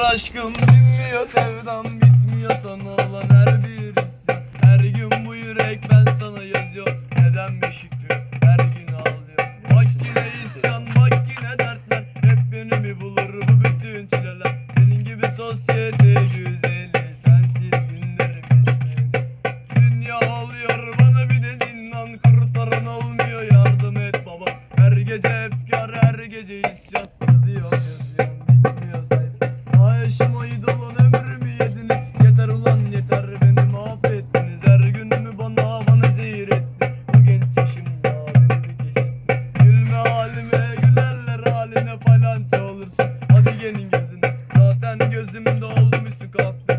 aşkım dinmiyor sevdam bitmiyor. Sana olan her bir isyan Her gün bu yürek ben sana yazıyor. Neden bir şükrü her gün ağlıyor? Bak yine isyan bak yine dertler. Hep beni mi bulur bu bütün çileler? Senin gibi sosyete güzeli sensiz günlerim bitmedi. Dünya oluyor bana bir de zindan. Kurtaran olmuyor yardım et baba. Her gece efkar her gece isyan olursun. Hadi gelin gözüne. Zaten gözümün dolmuşsun kahpe